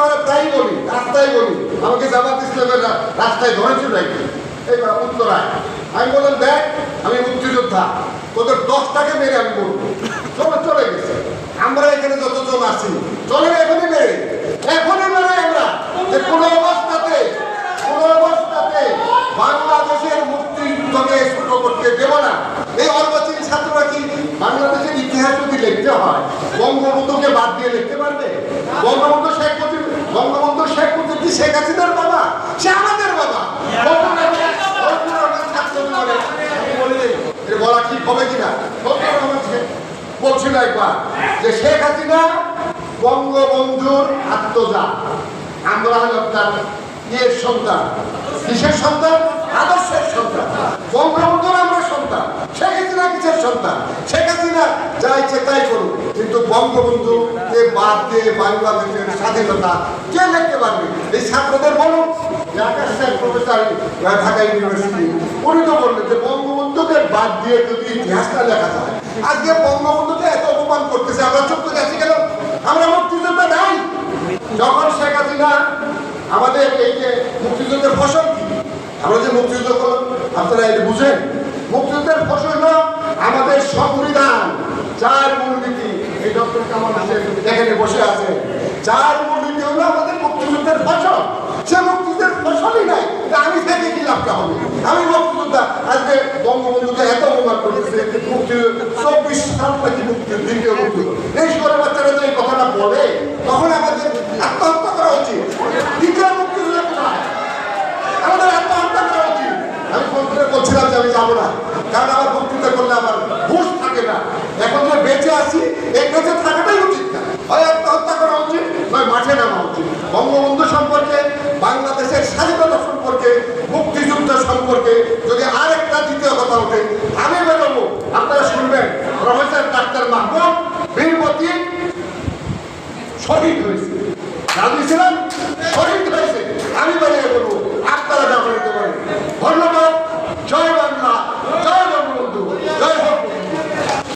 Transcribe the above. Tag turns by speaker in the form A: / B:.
A: কথা প্রায় বলি, রাস্তায় বলি। আমাকে জামাত ইসলামের রাস্তায় ধরেছিল একদিন এই বা উত্তরায় আমি বললাম, দেখ, আমি মুক্তিযোদ্ধা। তোদের দশটাকে মেরে আমি বলব চলে গেছে। আমরা এখানে যতজন আছি চলে এখনই মেরে এখনই মেরে আমরা। যে কোনো অবস্থাতে কোনো অবস্থাতে বাংলাদেশের মুক্তিযুদ্ধকে ছোট করতে দেব না। এই অর্বাচীন ছাত্ররা কি বাংলাদেশের ইতিহাস যদি লিখতে হয়? বঙ্গবন্ধুকে বাদ দিয়ে লিখতে পারবে বঙ্গবন্ধু শেখ মুজিব বঙ্গবন্ধু শেখ মুজিব কি শেখ হাসিনার বাবা, সে আমাদের বাবা। বলি ঠিক হবে কিনা? বলছিল একবার যে, শেখ হাসিনা বঙ্গবন্ধুর আত্মজা, আমরা হলাম তার ইয়ের সন্তান। কিসের সন্তান আদর্শের সন্তান বঙ্গবন্ধুর আমরা সন্তান শেখ হাসিনা কিসের সন্তান যা ইচ্ছে তাই করুক। কিন্তু বঙ্গবন্ধু বাদ দিয়ে বাংলাদেশের স্বাধীনতা কে লিখতে পারবে? এই ছাত্রদের বলুন বঙ্গবন্ধুকে বাদ দিয়ে ইতিহাসটা যায় বঙ্গবন্ধুকে এত করতেছে, আমরা আমরা নাই। যখন শেখ আমাদের মুক্তিযুদ্ধের আমরা যে মুক্তিযুদ্ধ করলাম, আপনারা এটা বুঝেন? মুক্তিযুদ্ধের ফসল আমাদের সংবিধান। চার মূলনীতি, এই ডক্টর কামাল হোসেন এখানে বসে আছে চার মূলনীতি হলো আমাদের মুক্তিযুদ্ধের ফসল। সে মুক্তিযুদ্ধের ফসলই নাই আমি থেকে কি লাভটা হবে আমি মুক্তিযোদ্ধা, আজকে বঙ্গবন্ধুকে এত অপমান করতেছে মুক্তি, চব্বিশ সাল নাকি মুক্তি দ্বিতীয় মুক্তি এই করে বাচ্চারা যে কথাটা বলে, তখন আমাদের আত্মহত্যা করা উচিত দ্বিতীয় মুক্তিযুদ্ধ কোথায় আমাদের আত্মহত্যা করা উচিত আমি বন্ধুদের যাব না। কারণ আমার বক্তৃতা করলে আমার হুশ থাকে না। এখন যে বেঁচে আছি, এই বেঁচে থাকাটাই উচিত না। হয় আত্মহত্যা করা উচিত, নয় মাঠে নামা উচিত। বঙ্গবন্ধু সম্পর্কে, বাংলাদেশের স্বাধীনতা সম্পর্কে, মুক্তিযুদ্ধ সম্পর্কে যদি আরেকটা দ্বিতীয় কথা ওঠে, আমি বেরোবো। আপনারা শুনবেন, প্রফেসর ডাক্তার মাহমুদ বীরমতি শহীদ হয়েছে। রাজি ছিলেন? শহীদ